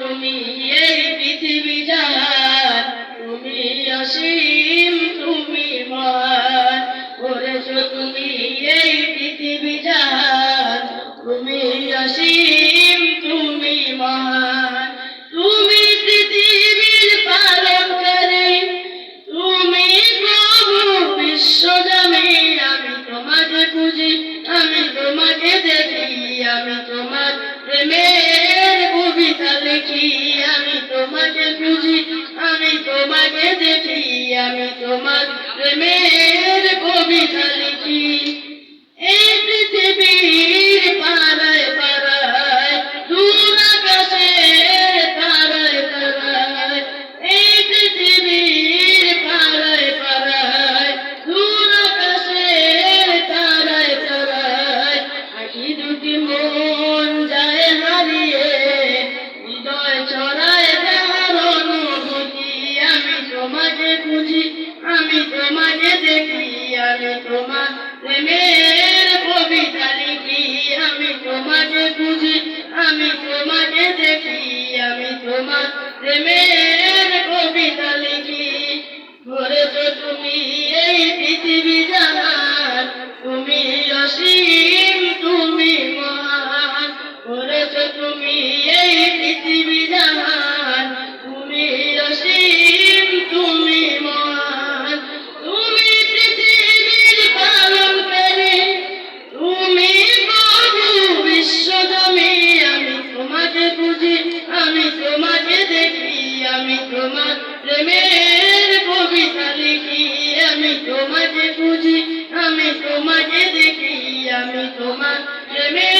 তুমি এই পৃথিবী লিখি আমি তোমাকে বুঝি আমি তোমাকে দেখি আমি তোমার প্রেমের আমি তোমাকে দেখি, আমি তোমার প্রেমের কবিতা লিখি, আমি তোমাকে বুঝি, আমি তোমাকে দেখি, আমি তোমার প্রেমের কবিতা লিখি প্রেমের কবিতা লিখি আমি তোমাকে বুঝি আমি তোমাকে দেখি আমি তোমার প্রেমের